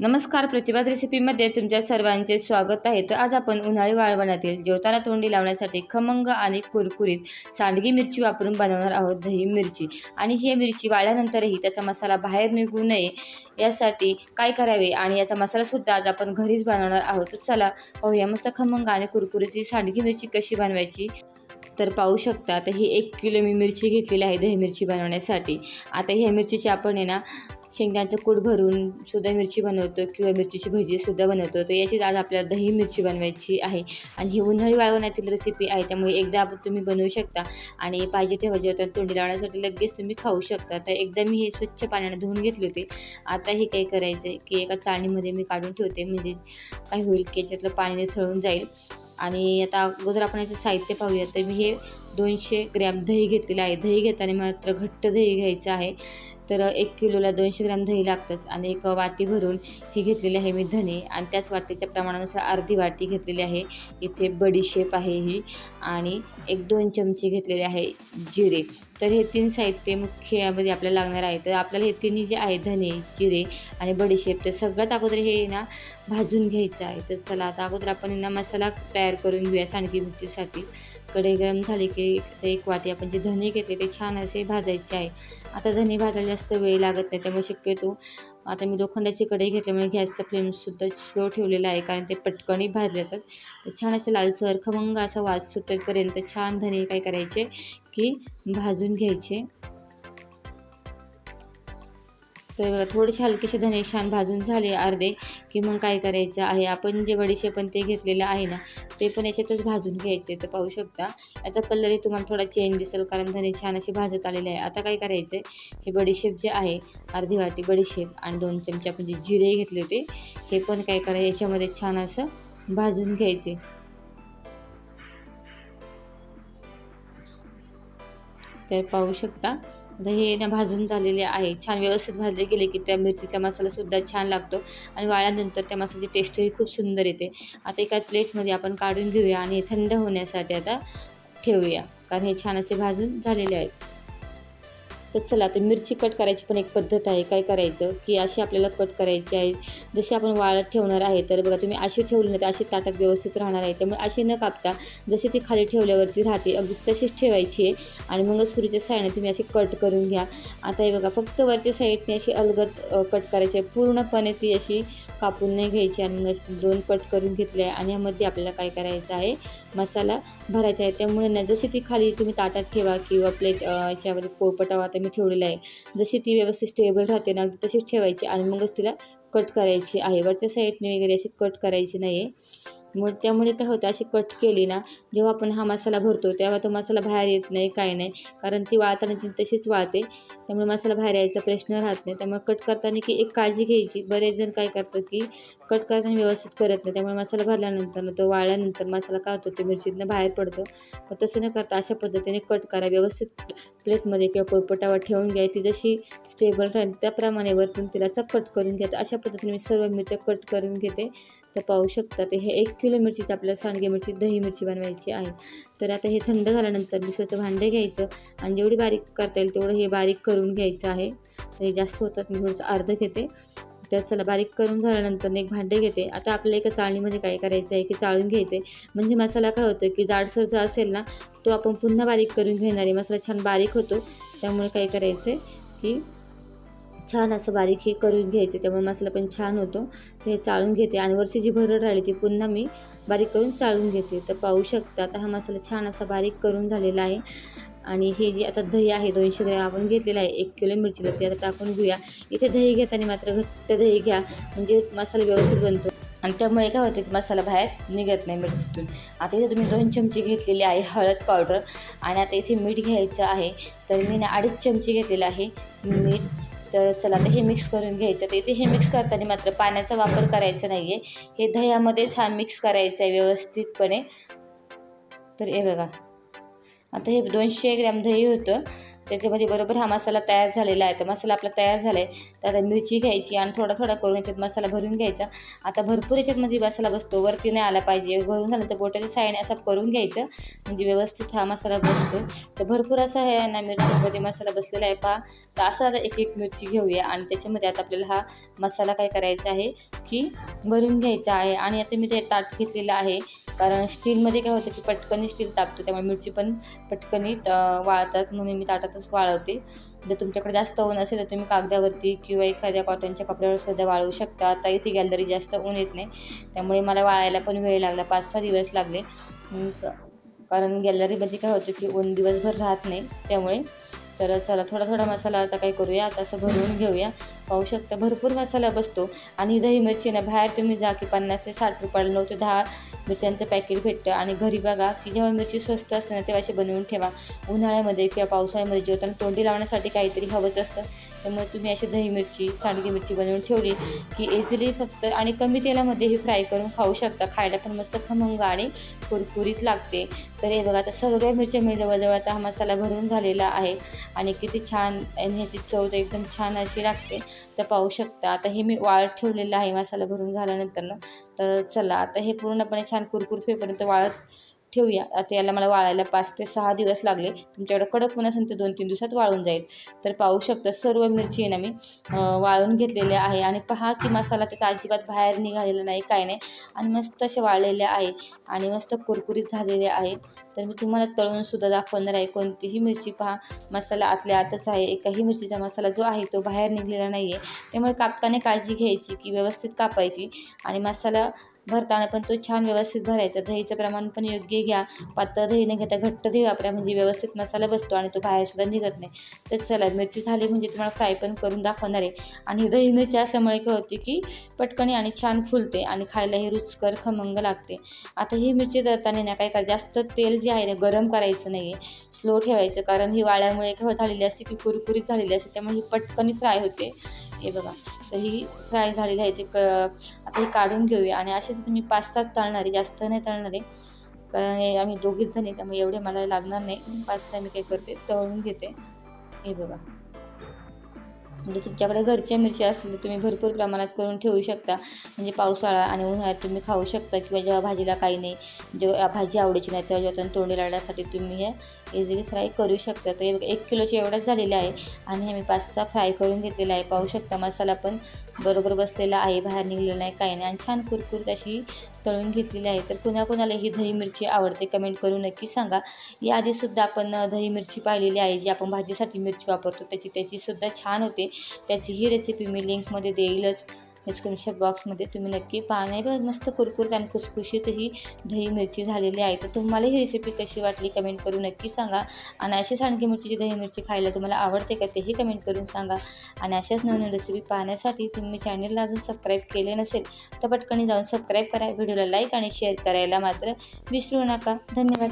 नमस्कार प्रतिभात रेसिपीमध्ये तुमच्या सर्वांचे स्वागत आहे. तर आज आपण उन्हाळी वाळवणातील जेवताना तोंडी लावण्यासाठी खमंग आणि कुरकुरीत सांडगी मिरची वापरून बनवणार आहोत दही मिरची. आणि ही मिरची वाळल्यानंतरही त्याचा मसाला बाहेर निघू नये यासाठी काय करावे आणि याचा मसालासुद्धा आज आपण घरीच बनवणार आहोत. तर चला पाहूया मस्त खमंग आणि कुरकुरीत ही सांडगी मिरची कशी बनवायची. तर पाहू शकता तर ही एक किलो मी मिरची घेतलेली आहे दही मिरची बनवण्यासाठी. आता ह्या मिरचीची आपण आहे ना शेंगदाण्याचं कूट भरून सुद्धा मिरची बनवतो किंवा मिरचीची भजीसुद्धा बनवतो. तर याचीच आज आपल्याला दही मिरची बनवायची आहे. आणि ही उन्हाळी वाळवण्यातील रेसिपी आहे त्यामुळे एकदा आपण तुम्ही बनवू शकता. आणि पाहिजे तेव्हा जेवताना तोंडी लावण्यासाठी लगेच तुम्ही खाऊ शकता. तर एकदा मी हे स्वच्छ पाण्याने धुवून घेतले होते. आता हे काय करायचं आहे की एका चाळणीमध्ये मी काढून ठेवते. म्हणजे काय होईल की याच्यातलं पाणी निथळून जाईल. आणि आता अगोदर आपण याचं साहित्य पाहूया तर मी हे दोनशे ग्रॅम दही घेतलेलं आहे. दही घेताना मात्र घट्ट दही घ्यायचं आहे. तर एक किलोला दोनशे ग्रॅम दही लागतंच आणि एक वाटी भरून ही घेतलेली आहे मी धने आणि त्याच वाटीच्या प्रमाणानुसार अर्धी वाटी घेतलेली आहे. इथे बडीशेप आहे ही आणि एक दोन चमचे घेतलेले आहे जिरे. तर हे तीन साहित्य मुख्य यामध्ये आपल्याला लागणार आहे. तर आपल्याला हे तिन्ही जे आहे धने जिरे आणि बडीशेप तर सगळ्यात अगोदर हे ना भाजून घ्यायचं आहे. तर चला आता अगोदर आपण ना मसाला तयार करून घेऊया सांडगी मिरचीसाठी. कढई गरम झाली की एक वाटी आपण जे धने घेतले ते छान असे भाजायचे आहे. आता धने भाजायला जास्त वेळ लागत नाही त्यामुळे शक्यतो आता मी लोखंडाची कढई घेतल्यामुळे म्हणजे गॅसचा फ्लेमसुद्धा स्लो ठेवलेला आहे कारण ते पटकनही भाजले जातात. तर छान असे लालसर खमंग असा वास सुटेपर्यंत छान धने काय करायचे की भाजून घ्यायचे. तर बघा थोडेसे हलकेसे धने छान भाजून झाले अर्धे की मग काय करायचं आहे? आपण जे बडीशे पण ते घेतलेलं आहे ना ते पण याच्यातच भाजून घ्यायचे तर पाहू शकता याचा कलरही तुम्हाला थोडा चेंज दिसेल कारण धने छान असे भाजत आलेले आहे. आता काय करायचं आहे हे बडीशेप जे आहे अर्धी वाटी बडीशेप आणि दोन चमचे आपण जे जिरे घेतले होते हे पण काय करायचं याच्यामध्ये छान असं भाजून घ्यायचे. ते पाहू शकता. आता हे ना भाजून झालेले आहे. छान व्यवस्थित भाजले गेले की त्या मिरचीचा मसालासुद्धा छान लागतो आणि वाळल्यानंतर त्या मसाल्याची टेस्टही खूप सुंदर येते. आता एका प्लेटमध्ये आपण काढून घेऊया आणि थंड होण्यासाठी आता ठेवूया. कारण हे छान असे भाजून झालेले आहेत. तर चला तर मिरची कट करायची पण एक पद्धत आहे. काय करायचं? की अशी आपल्याला कट करायची आहे. जशी आपण वाळत ठेवणार आहे तर बघा तुम्ही अशी ठेवली नाही तर अशी ताटात व्यवस्थित राहणार आहे. त्यामुळे अशी न कापता जशी ती खाली ठेवल्यावरती राहते अगदी तशीच ठेवायची आहे. आणि मग सुरीच्या साईडने तुम्ही अशी कट करून घ्या. आता हे बघा फक्त वरच्या साईडने अशी अलगत कट करायची आहे. पूर्णपणे ती अशी कापून नाही घ्यायची आणि मग दोन कट करून घेतले आहे. आणि यामध्ये आपल्याला काय करायचं आहे? मसाला भरायचा आहे. त्यामुळे ना जशी ती खाली तुम्ही ताटात ठेवा किंवा प्लेट याच्यामध्ये पोळपटावा आता मी ठेवलेला आहे. जशी ती व्यवस्थित स्टेबल राहते ना तशीच ठेवायची आणि मगच तिला कट करायची. आहे वरच्या साईडने वगैरे अशी कट करायची नाही आहे मग त्यामुळे काय होतं अशी कट केली ना जेव्हा आपण हा मसाला भरतो तेव्हा तो मसाला बाहेर येत नाही काय नाही. कारण ती वाळताना ती तशीच वाळते. त्यामुळे मसाला बाहेर यायचा प्रश्न राहत नाही. त्यामुळे कट करताना की एक काळजी घ्यायची. बरेच जण काय करतात की कट करताना व्यवस्थित करत नाही. त्यामुळे मसाला भरल्यानंतर तो वाळल्यानंतर मसाला काय होतो ते मिरचीतनं बाहेर पडतो. मग तसं न करता अशा पद्धतीने कट करा. व्यवस्थित प्लेटमध्ये किंवा पोळपटावर ठेवून घ्या. ती जशी स्टेबल राहील त्याप्रमाणे वरतून तिला कट करून घ्या. अशा पद्धतीने मी सर्व मिरच्या कट करून घेते. तर पाहू शकता ते हे एक किलो मिरचीची आपल्याला सांडगे मिरची दही मिरची बनवायची आहे. तर आता हे थंड झाल्यानंतर दुसऱ्याचं भांडं घ्यायचं आणि जेवढी बारीक करता येईल तेवढं हे बारीक करून घ्यायचं आहे. तर हे जास्त होतात मी थोडंसं अर्ध घेते. तर चला बारीक करून झाल्यानंतर एक भांडे घेते. आता आपल्याला एका चाळणीमध्ये काय करायचं आहे की चाळून घ्यायचं आहे म्हणजे मसाला काय होतं की जाडसर जो असेल ना तो आपण पुन्हा बारीक करून घेणार आहे. मसाला छान बारीक होतो. त्यामुळे काय करायचं आहे की छान असं बारीक हे करून घ्यायचे त्यामुळे मसाला पण छान होतो. हे चाळून घेते आणि वरची जी भरड राहिली ती पुन्हा मी बारीक करून चाळून घेते. तर पाहू शकता आता हा मसाला छान असा बारीक करून झालेला आहे. आणि हे जे आता दही आहे दोनशे ग्रॅम आपण घेतलेलं आहे एक किलो मिरचीला ते आता टाकून घेऊया. इथे दही घेताना मात्र घट्ट दही घ्या म्हणजे मसाला व्यवस्थित बनतो. आणि त्यामुळे काय होतं की मसाला बाहेर निघत नाही मिरचीतून. आता इथे तुम्ही दोन चमचे घेतलेले आहे हळद पावडर. आणि आता इथे मीठ घ्यायचं आहे. तर मी ना अडीच चमचे घेतलेलं आहे मीठ. तर चला आता हे मिक्स करून घ्यायचं. तर इथे हे मिक्स करताना मात्र पाण्याचा वापर करायचा नाही आहे हे दह्यामध्येच हा मिक्स करायचा आहे व्यवस्थितपणे. तर हे बघा. आता हे दोनशे ग्रॅम दही होतं. त्याच्यामध्ये बरोबर हा मसाला तयार झालेला आहे. तर मसाला आपला तयार झाला आहे तर आता मिरची घ्यायची आणि थोडा थोडा करून याच्यात मसाला भरून घ्यायचा. आता भरपूर याच्यातमध्ये म्हणजे मसाला बसतो. वरती नाही आला पाहिजे. भरून झालं तर बोटाच्या साईडने असं करून घ्यायचं. म्हणजे व्यवस्थित हा मसाला बसतो. तर भरपूर असा आहे ना मिरचीमध्ये मसाला बसलेला आहे पहा. तर असं आता एक एक मिरची घेऊया. आणि त्याच्यामध्ये आता आपल्याला हा मसाला काय करायचा आहे की भरून घ्यायचा आहे. आणि आता मी ते ताट घेतलेलं आहे. कारण स्टीलमध्ये काय होतं की पटकन स्टील तापतो त्यामुळे मिरची पण पटकनी वाळतात म्हणून मी ताटातच वाळवते. जर तुमच्याकडे जास्त ऊन असेल तर तुम्ही कागदावरती किंवा एखाद्या कॉटनच्या कपड्यावर सुद्धा वाळवू शकता. आता इथे गॅलरी जास्त ऊन येत नाही त्यामुळे मला वाळायला पण वेळ लागला पाच सहा दिवस लागले. कारण गॅलरीमध्ये काय होतं की ऊन दिवसभर राहत नाही त्यामुळे तर चला थोडा थोडा मसाला आता काय करूया आता असं भरवून घेऊया. पाहू शकता. भरपूर मसाला बसतो. आणि दही मिरची ना बाहेर तुम्ही जा की पन्नास ते साठ रुपयाला नऊ ते दहा मिरच्यांचं पॅकेट भेटतं. आणि घरी बघा की जेव्हा मिरची स्वस्त असते ना तेव्हा अशी बनवून ठेवा. उन्हाळ्यामध्ये किंवा पावसाळ्यामध्ये जेवताना तोंडी लावण्यासाठी काहीतरी हवंच असतं. त्यामुळे तुम्ही अशी दही मिरची सांडगी मिरची बनवून ठेवली की इझिली फक्त आणि कमी तेलामध्ये ही फ्राय करून खाऊ शकता. खायला पण मस्त खमंग आणि कुरकुरीत लागते. तर हे बघा आता सर्व मिरच्या मी जवळजवळ आता हा मसाला भरून झालेला आहे. आणि किती छान आणि ह्याची चव तर एकदम छान अशी लागते. तर पाहू शकता. आता हे मी वाळत ठेवलेलं आहे मसाला भरून झाल्यानंतर तर चला आता हे पूर्णपणे छान कुरकुरीत वाळत ठेवूया. आता याला मला वाळायला पाच ते सहा दिवस लागले. तुमच्याकडे कडक ऊन असेल तर दोन तीन दिवसात वाळून जाईल. तर पाहू शकता सर्व मिरची आहे ना मी वाळून घेतलेल्या आहे. आणि पहा की मसाला त्याचा अजिबात बाहेर निघालेला नाही काय नाही. आणि मस्त असे वाळलेले आहे. आणि मस्त कुरकुरीत झालेले आहे. तर मी तुम्हाला तळूनसुद्धा दाखवणार आहे. कोणतीही मिरची पहा मसाला आतल्या आतच आहे. एकाही मिरचीचा मसाला जो आहे तो बाहेर निघलेला नाही आहे त्यामुळे कापताना काळजी घ्यायची की व्यवस्थित कापायची. आणि मसाला भरताना पण तो छान व्यवस्थित भरायचा. दहीचं प्रमाण पण योग्य घ्या. पातळ दही न घेता घट्ट दही वापरा. म्हणजे व्यवस्थित मसाला बसतो आणि तो बाहेरसुद्धा निघत नाही. तर चला मिरची झाली म्हणजे तुम्हाला फ्राय पण करून दाखवणार आहे. आणि दही मिरची असल्यामुळे काय होते की पटकनी आणि छान फुलते आणि खायलाही रुचकर खमंग लागते. आता ही मिरची तळताना ना काय करा जास्त तेल जे आहे ना गरम करायचं नाही आहे स्लो ठेवायचं. कारण ही वाळ्यामुळे काय झालेली असते की कुरकुरीत झालेली असते. त्यामुळे ही पटकनी फ्राय होते. हे बघा तर ही फ्राय झालेली आहे ते क आता हे काढून घेऊया. आणि तर तुम्ही पाच तास तळणार आहे जास्त नाही तळणार. आहे कारण हे आम्ही दोघीच जणी त्यामुळे एवढे मला लागणार नाही. पाच सहा मी काय करते तळून घेते. हे बघा. म्हणजे तुमच्याकडे घरच्या मिरच्या असतील तर तुम्ही भरपूर प्रमाणात करून ठेवू शकता. म्हणजे पावसाळा आणि उन्हाळ्यात तुम्ही खाऊ शकता किंवा जेव्हा भाजीला काही नाही जेव्हा भाजी आवडायची नाही तेव्हा जेव्हा तोंडी लावण्यासाठी तुम्ही हे इझिली फ्राय करू शकता. तर एक किलोचे एवढंच झालेलं आहे आणि हे मी पाच सहा फ्राय करून घेतलेला आहे. पाहू शकता मसाला पण बरोबर बसलेला आहे बाहेर निघलेला नाही काही नाही. आणि छान कुरकुरीत अशी तळून घेतलेली आहे. तर कुणाकुणाला ही दही मिरची आवडते कमेंट करून नक्की सांगा. याआधीसुद्धा आपण दही मिरची पाहिलेली आहे जी आपण भाजीसाठी मिरची वापरतो त्याची त्याचीसुद्धा छान होते. त्याची ही रेसिपी मी लिंकमध्ये देईलच. डिस्क्रिप्शन बॉक्समध्ये तुम्ही नक्की पहा. नाही बघ मस्त कुरकुर आणि खुसखुशीत ही दही मिरची झालेली आहे. तर तुम्हाला ही रेसिपी कशी वाटली कमेंट करून नक्की सांगा. आणि अशी सांडगी मिरचीची दही मिरची खायला तुम्हाला आवडते का तेही कमेंट करून सांगा. आणि अशाच नवीन रेसिपी पाहण्यासाठी तुम्ही चॅनलला अजून सबस्क्राईब केले नसेल तर पटकन जाऊन सबस्क्राईब करा. व्हिडिओला लाईक आणि शेअर करायला मात्र विसरू नका. धन्यवाद.